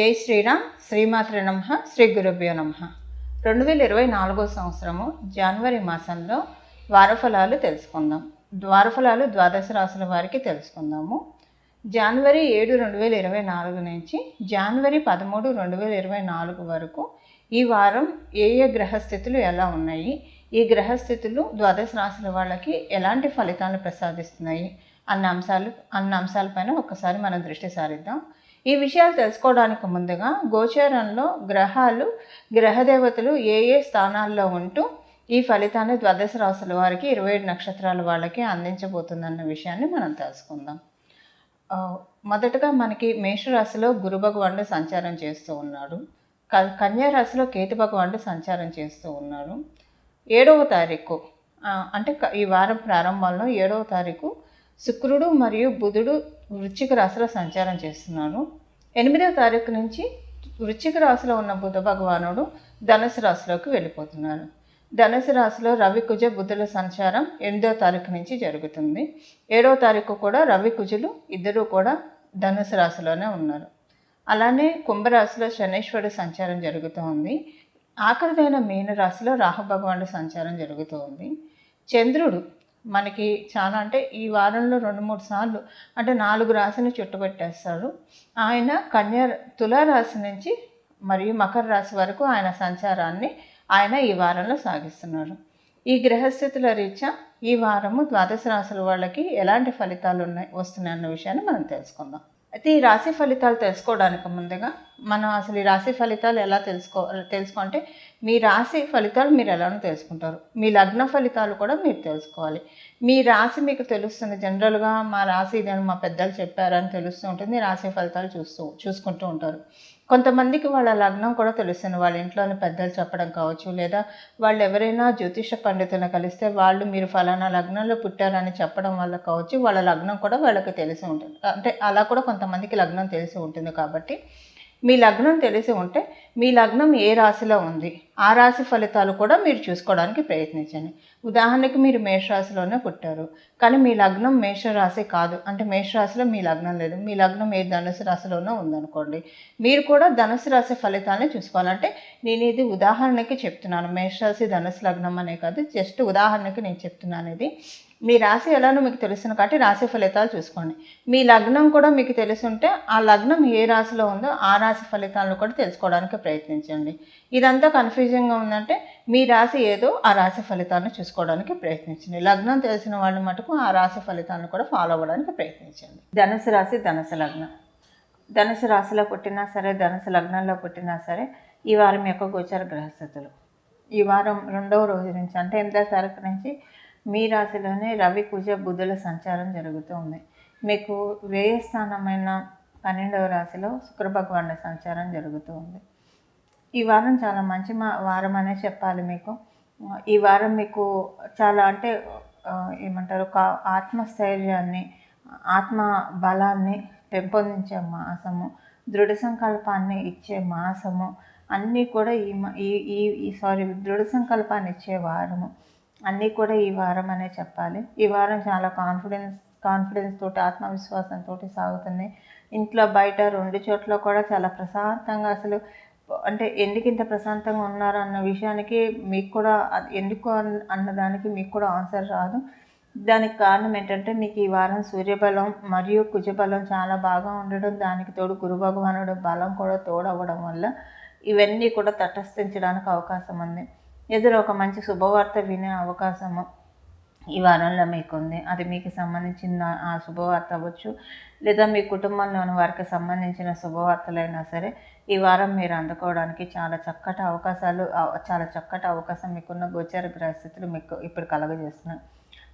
జై శ్రీరామ్ శ్రీమాత్ర నమ శ్రీ గురుభ్యో నమ. రెండు వేల ఇరవై నాలుగో సంవత్సరము జనవరి మాసంలో ద్వారఫలాలు తెలుసుకుందాం. ద్వారఫలాలు ద్వాదశ రాసుల వారికి తెలుసుకుందాము. జనవరి ఏడు రెండు వేల ఇరవై నాలుగు నుంచి జనవరి పదమూడు రెండు వేల ఇరవై నాలుగు వరకు ఈ వారం ఏ ఏ గ్రహస్థితులు ఎలా ఉన్నాయి ఈ గ్రహస్థితులు ద్వాదశ రాసుల వాళ్ళకి ఎలాంటి ఫలితాలను ప్రసాదిస్తున్నాయి అన్న అంశాలు అన్న అంశాలపైన ఒకసారి మనం దృష్టి సారిద్దాం. ఈ విషయాలు తెలుసుకోవడానికి ముందుగా గోచారంలో గ్రహాలు గ్రహదేవతలు ఏ ఏ స్థానాల్లో ఉంటూ ఈ ఫలితాన్ని ద్వాదశ రాశుల వారికి ఇరవై ఏడు నక్షత్రాల వాళ్ళకి అందించబోతుందన్న విషయాన్ని మనం తెలుసుకుందాం. మొదటగా మనకి మేషరాశిలో గురు భగవానుడు సంచారం చేస్తూ ఉన్నాడు. క- కన్యా కేతు భగవానుడు సంచారం చేస్తూ ఉన్నారు ఏడవ తారీఖు అంటే ఈ వారం ప్రారంభంలో ఏడవ తారీఖు శుక్రుడు మరియు బుధుడు వృశ్చిక రాశిలో సంచారం చేస్తున్నారు ఎనిమిదవ తారీఖు నుంచి వృశ్చిక రాశిలో ఉన్న బుధ భగవానుడు ధనుసు రాశిలోకి వెళ్ళిపోతున్నారు ధనుసు రాశిలో రవి కుజ బుధుల సంచారం ఎనిమిదవ తారీఖు నుంచి జరుగుతుంది. ఏడవ తారీఖు కూడా రవి కుజులు ఇద్దరూ కూడా ధనుసు రాశిలోనే ఉన్నారు. అలానే కుంభరాశిలో శనీశ్వరుడు సంచారం జరుగుతూ ఉంది. ఆఖరిదైన మీన రాశిలో రాహు భగవానుడు సంచారం జరుగుతూ ఉంది. చంద్రుడు మనకి చాలా అంటే ఈ వారంలో రెండు మూడు సార్లు అంటే నాలుగు రాశిని చుట్టుపెట్టేస్తారు. ఆయన కన్యా తులారాశి నుంచి మరియు మకర రాశి వరకు ఆయన సంచారాన్ని ఆయన ఈ వారంలో సాగిస్తున్నారు. ఈ గ్రహస్థితుల రీత్యా ఈ వారము ద్వాదశ రాశుల వాళ్ళకి ఎలాంటి ఫలితాలు ఉన్నాయి వస్తున్నాయన్న విషయాన్ని మనం తెలుసుకుందాం. అయితే ఈ రాశి ఫలితాలు తెలుసుకోవడానికి ముందుగా మనం అసలు ఈ రాశి ఫలితాలు ఎలా తెలుసుకో తెలుసుకుంటే మీ రాశి ఫలితాలు మీరు ఎలానో తెలుసుకుంటారు. మీ లగ్న ఫలితాలు కూడా మీరు తెలుసుకోవాలి. మీ రాశి మీకు తెలుస్తుంది. జనరల్గా మా రాశి ఇదని మా పెద్దలు చెప్పారని తెలుస్తూ ఉంటుంది. రాశి ఫలితాలు చూస్తూ చూసుకుంటూ ఉంటారు. కొంతమందికి వాళ్ళ లగ్నం కూడా తెలుస్తుంది. వాళ్ళ ఇంట్లోని పెద్దలు చెప్పడం కావచ్చు లేదా వాళ్ళు ఎవరైనా జ్యోతిష పండితులను కలిస్తే వాళ్ళు మీరు ఫలానా లగ్నంలో పుట్టారని చెప్పడం వల్ల కావచ్చు వాళ్ళ లగ్నం కూడా వాళ్ళకి తెలిసి ఉంటుంది. అంటే అలా కూడా కొంతమందికి లగ్నం తెలిసి ఉంటుంది కాబట్టి మీ లగ్నం తెలిసి ఉంటే మీ లగ్నం ఏ రాశిలో ఉంది? ఆ రాశి ఫలితాలు కూడా మీరు చూసుకోవడానికి ప్రయత్నించండి. ఉదాహరణకి మీరు మేషరాశిలోనే పుట్టారు. కానీ మీ లగ్నం మేషరాశి కాదు. అంటే మేషరాశిలో మీ లగ్నం లేదు. మీ లగ్నం ఏ ధనుసు రాశిలోనో ఉందనుకోండి. మీరు కూడా ధనుసు రాశి ఫలితాన్ని చూసుకోవాలంటే నేను ఇది ఉదాహరణకి చెప్తున్నాను. మేషరాశి ధనుసు లగ్నం అనే కాదు. జస్ట్ ఉదాహరణకి నేను చెప్తున్నాను ఇది. మీ రాశి ఎలానో మీకు తెలుసును కాబట్టి రాశి ఫలితాలు చూసుకోండి. మీ లగ్నం కూడా మీకు తెలిసి ఉంటే ఆ లగ్నం ఏ రాశిలో ఉందో ఆ రాశి ఫలితాలను కూడా తెలుసుకోవడానికి ప్రయత్నించండి. ఇదంతా కన్ఫ్యూజింగ్గా ఉందంటే మీ రాశి ఏదో ఆ రాశి ఫలితాలను చూసుకోవడానికి ప్రయత్నించండి. లగ్నం తెలిసిన వాళ్ళు మటుకు ఆ రాశి ఫలితాలను కూడా ఫాలో అవ్వడానికి ప్రయత్నించండి. ధనుసు రాశి ధనుసు లగ్నం. ధనుసు రాశిలో పుట్టినా సరే ధనుసు లగ్నంలో పుట్టినా సరే ఈ వారం యొక్క గోచర గ్రహస్థితులు. ఈ వారం రెండవ రోజు నుంచి అంటే ఎనిమిదో తారీఖు నుంచి మీ రాశిలోనే రవి కుజ బుధుల సంచారం జరుగుతూ ఉంది. మీకు వ్యయ స్థానమైన పన్నెండవ రాశిలో శుక్ర సంచారం జరుగుతూ ఉంది. ఈ వారం చాలా మంచి మా వారం అనే చెప్పాలి మీకు. ఈ వారం మీకు చాలా అంటే ఏమంటారు ఒక ఆత్మస్థైర్యాన్ని ఆత్మ బలాన్ని పెంపొందించే మాసము దృఢ సంకల్పాన్ని ఇచ్చే మాసము అన్నీ కూడా ఈ మ- ఈ ఈ ఈ సారీ దృఢ సంకల్పాన్ని ఇచ్చే వారము. అన్నీ కూడా ఈ వారం అనే చెప్పాలి. ఈ వారం చాలా కాన్ఫిడెన్స్ కాన్ఫిడెన్స్ తోటి ఆత్మవిశ్వాసంతో సాగుతుంది. ఇంట్లో బయట రెండు చోట్ల కూడా చాలా ప్రశాంతంగా అసలు అంటే ఎందుకు ఇంత ప్రశాంతంగా ఉన్నారు అన్న విషయానికి మీకు కూడా ఎందుకు అన్న- అన్నదానికి మీకు కూడా ఆన్సర్ రాదు. దానికి కారణం ఏంటంటే మీకు ఈ వారం సూర్యబలం మరియు కుజబలం చాలా బాగా ఉండడం దానికి తోడు గురు భగవానుడు బలం కూడా తోడవ్వడం వల్ల ఇవన్నీ కూడా తటస్థించడానికి అవకాశం ఉంది. ఎదురు ఒక మంచి శుభవార్త వినే అవకాశము ఈ వారంలో మీకు ఉంది అది మీకు సంబంధించిన ఆ శుభవార్త అవ్వచ్చు లేదా మీ కుటుంబంలోని వారికి సంబంధించిన శుభవార్తలైనా సరే ఈ వారం మీరు అందుకోవడానికి చాలా చక్కటి అవకాశాలు చాలా చక్కటి అవకాశం మీకున్న గోచర పరిస్థితులు మీకు ఇప్పుడు కలగజేస్తున్నాయి.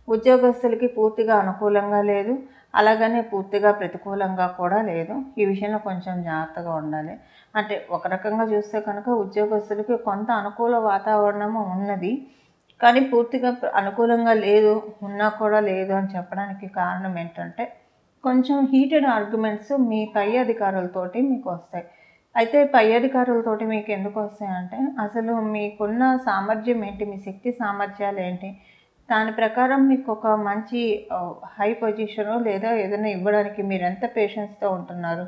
ఉద్యోగస్తులకి పూర్తిగా అనుకూలంగా లేదు. అలాగనే పూర్తిగా ప్రతికూలంగా కూడా లేదు. ఈ విషయంలో కొంచెం జాగ్రత్తగా ఉండాలి. అంటే ఒక రకంగా చూస్తే కనుక ఉద్యోగస్తులకి కొంత అనుకూల వాతావరణము ఉన్నది. కానీ పూర్తిగా అనుకూలంగా లేదు ఉన్నా కూడా లేదు అని చెప్పడానికి కారణం ఏంటంటే కొంచెం హీటెడ్ ఆర్గ్యుమెంట్స్ మీ పై అధికారులతోటి మీకు వస్తాయి. అయితే పై అధికారులతోటి మీకు ఎందుకు వస్తాయంటే అసలు మీకున్న సామర్థ్యం ఏంటి? మీ శక్తి సామర్థ్యాలు ఏంటి? దాని ప్రకారం మీకు ఒక మంచి హై పొజిషను లేదా ఏదైనా ఇవ్వడానికి మీరు ఎంత పేషెన్స్తో ఉంటున్నారు?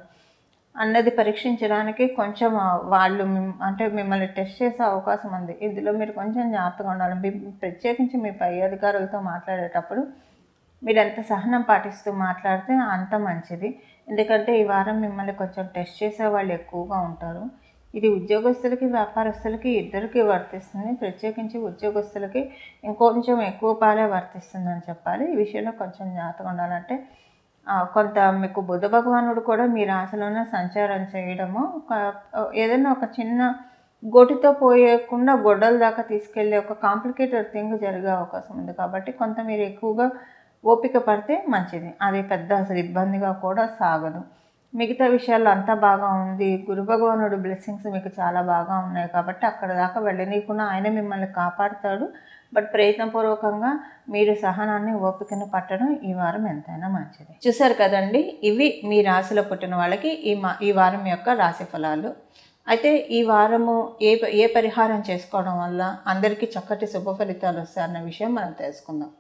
అన్నది పరీక్షించడానికి కొంచెం వాళ్ళు అంటే మిమ్మల్ని టెస్ట్ చేసే అవకాశం ఉంది. ఇందులో మీరు కొంచెం జాగ్రత్తగా ఉండాలి. మీ- ప్రత్యేకించి మీ పై అధికారులతో మాట్లాడేటప్పుడు మీరు ఎంత సహనం పాటిస్తూ మాట్లాడితే అంత మంచిది. ఎందుకంటే ఈ వారం మిమ్మల్ని కొంచెం టెస్ట్ చేసే వాళ్ళు ఎక్కువగా ఉంటారు. ఇది ఉద్యోగస్తులకి వ్యాపారస్తులకి ఇద్దరికి వర్తిస్తుంది. ప్రత్యేకించి ఉద్యోగస్తులకి ఇంకొంచెం ఎక్కువ పాలే వర్తిస్తుందని చెప్పాలి. ఈ విషయంలో కొంచెం జాగ్రత్తగా ఉండాలంటే కొంత మీకు బుధ భగవానుడు కూడా మీ రాశిలోనే సంచారం చేయడము ఒక- ఏదైనా ఒక చిన్న గొటితో పోయకుండా గొడ్డల దాకా తీసుకెళ్ళే ఒక కాంప్లికేటెడ్ థింగ్ జరిగే అవకాశం ఉంది. కాబట్టి కొంత మీరు ఎక్కువగా ఓపిక పడితే మంచిది. అది పెద్ద అసలు ఇబ్బందిగా కూడా సాగదు. మిగతా విషయాల్లో అంతా బాగా ఉంది. గురు భగవానుడు బ్లెస్సింగ్స్ మీకు చాలా బాగా ఉన్నాయి కాబట్టి అక్కడ దాకా వెళ్ళనీయకుండా ఆయన మిమ్మల్ని కాపాడుతాడు. బట్ ప్రయత్నపూర్వకంగా మీరు సహనాన్ని ఓపికను పట్టడం ఈ వారం ఎంతైనా మంచిది. చూసారు కదండి ఇవి మీ రాశిలో పుట్టిన వాళ్ళకి ఈ మా ఈ వారం యొక్క రాశి ఫలాలు. అయితే ఈ వారము ఏ ఏ పరిహారం చేసుకోవడం వల్ల అందరికీ చక్కటి శుభ ఫలితాలు వస్తాయన్న విషయం మనం తెలుసుకుందాం.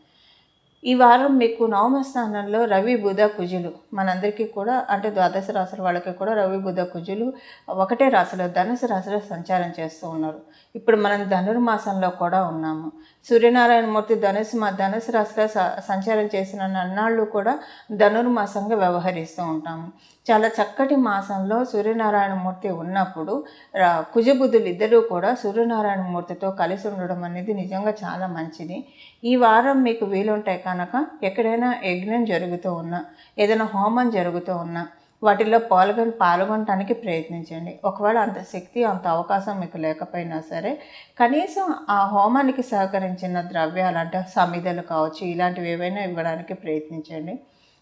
ఈ వారం మీకు నవమ స్థానంలో రవి బుధ కుజులు. మనందరికీ కూడా అంటే ద్వాదశ రాశుల వాళ్ళకి కూడా రవి బుధ కుజులు ఒకటే రాశిలో ధనుసు రాశిలో సంచారం చేస్తూ ఉన్నారు. ఇప్పుడు మనం ధనుర్మాసంలో కూడా ఉన్నాము. సూర్యనారాయణమూర్తి ధనుసు మా ధనుసు రాశిలో స- సంచారం చేసిన నన్నాళ్ళు కూడా ధనుర్మాసంగా వ్యవహరిస్తూ ఉంటాము. చాలా చక్కటి మాసంలో సూర్యనారాయణమూర్తి ఉన్నప్పుడు రా- కుజబుద్ధులు ఇద్దరూ కూడా సూర్యనారాయణమూర్తితో కలిసి ఉండడం అనేది నిజంగా చాలా మంచిది. ఈ వారం మీకు వీలుంటాయి కనుక ఎక్కడైనా యజ్ఞం జరుగుతూ ఉన్నా ఏదైనా హోమం జరుగుతూ ఉన్నా వాటిల్లో పాల్గొని పాల్గొనడానికి ప్రయత్నించండి. ఒకవేళ అంత శక్తి అంత అవకాశం మీకు లేకపోయినా సరే కనీసం ఆ హోమానికి సహకరించిన ద్రవ్యాలు అంటే సమిధలు కావచ్చు ఇలాంటివి ఏవైనా ఇవ్వడానికి ప్రయత్నించండి.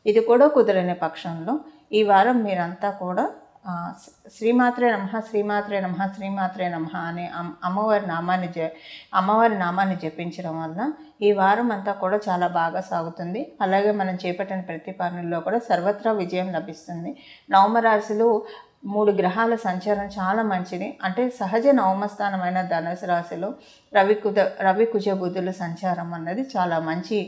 ఇది కూడా కుదరని పక్షంలో ఈ వారం మీరంతా కూడా శ్రీమాత్రే నమ శ్రీమాత్రే నమ శ్రీమాత్రే నమ అనే అమ్మవారి నామాన్ని జ అమ్మవారి నామాన్ని జపించడం వల్ల ఈ వారం అంతా కూడా చాలా బాగా సాగుతుంది. అలాగే మనం చేపట్టిన ప్రతి పనుల్లో కూడా సర్వత్రా విజయం లభిస్తుంది. నవమరాశులు మూడు గ్రహాల సంచారం చాలా మంచిది. అంటే సహజ నవమస్థానమైన ధనుసు రాశిలో రవి కుద రవి కుజ బుధుల సంచారం అన్నది చాలా మంచి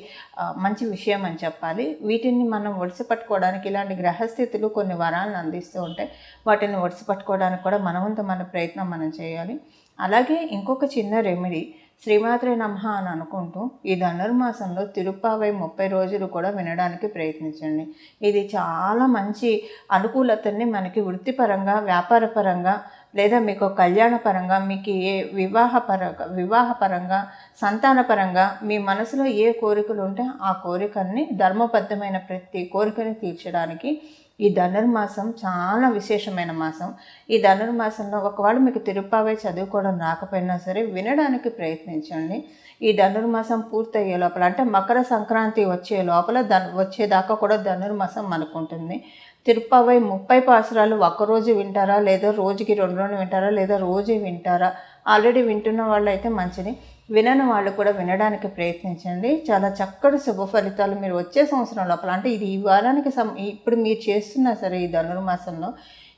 మంచి విషయం అని చెప్పాలి. వీటిని మనం ఒడిసి పట్టుకోవడానికి ఇలాంటి గ్రహస్థితులు కొన్ని వరాలను అందిస్తూ ఉంటాయి వాటిని ఒడిసి పట్టుకోవడానికి కూడా మనవంత మన ప్రయత్నం మనం చేయాలి. అలాగే ఇంకొక చిన్న రెమెడీ. శ్రీమాత్రే నమః అని అనుకుంటూ ఈ ధనుర్మాసంలో తిరుప్పావై ముప్పై రోజులు కూడా వినడానికి ప్రయత్నించండి. ఇది చాలా మంచి అనుకూలతని మనకి వృత్తిపరంగా వ్యాపారపరంగా లేదా మీకు కళ్యాణపరంగా మీకు ఏ వివాహపరంగా వివాహపరంగా సంతానపరంగా మీ మనసులో ఏ కోరికలు ఉంటే ఆ కోరికల్ని ధర్మబద్ధమైన ప్రతి కోరికని తీర్చడానికి ఈ ధనుర్మాసం చాలా విశేషమైన మాసం. ఈ ధనుర్మాసంలో ఒకవేళ మీకు తిరుప్పావై చదువుకోవడం రాకపోయినా సరే వినడానికి ప్రయత్నించండి. ఈ ధనుర్మాసం పూర్తయ్యే లోపల అంటే మకర సంక్రాంతి వచ్చే లోపల ధన్ వచ్చేదాకా కూడా ధనుర్మాసం మనకుంటుంది తిరుప్పావై ముప్పై పాసురాలు ఒక్కరోజు వింటారా? లేదా రోజుకి రెండు రెండు వింటారా? లేదా రోజు వింటారా? ఆల్రెడీ వింటున్న వాళ్ళు అయితే మంచిది. వినని వాళ్ళు కూడా వినడానికి ప్రయత్నించండి. చాలా చక్కటి శుభ ఫలితాలు మీరు వచ్చే సంవత్సరం లోపల అంటే ఇది ఈ వారానికి సం ఇప్పుడు మీరు చేస్తున్నా సరే ఈ ధనుర్మాసంలో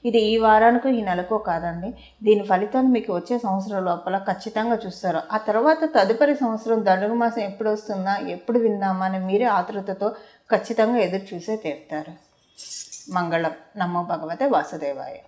ఇది ఈ వారానికో ఈ నెలకో కాదండి. దీని ఫలితాలు మీకు వచ్చే సంవత్సరం లోపల ఖచ్చితంగా చూస్తారు. ఆ తర్వాత తదుపరి సంవత్సరం ధనుర్మాసం ఎప్పుడు వస్తుందా ఎప్పుడు విందామా అని మీరే ఆతృతతో ఖచ్చితంగా ఎదురు చూసే తీరుతారు. మంగళం. నమో భగవతే వాసుదేవాయ.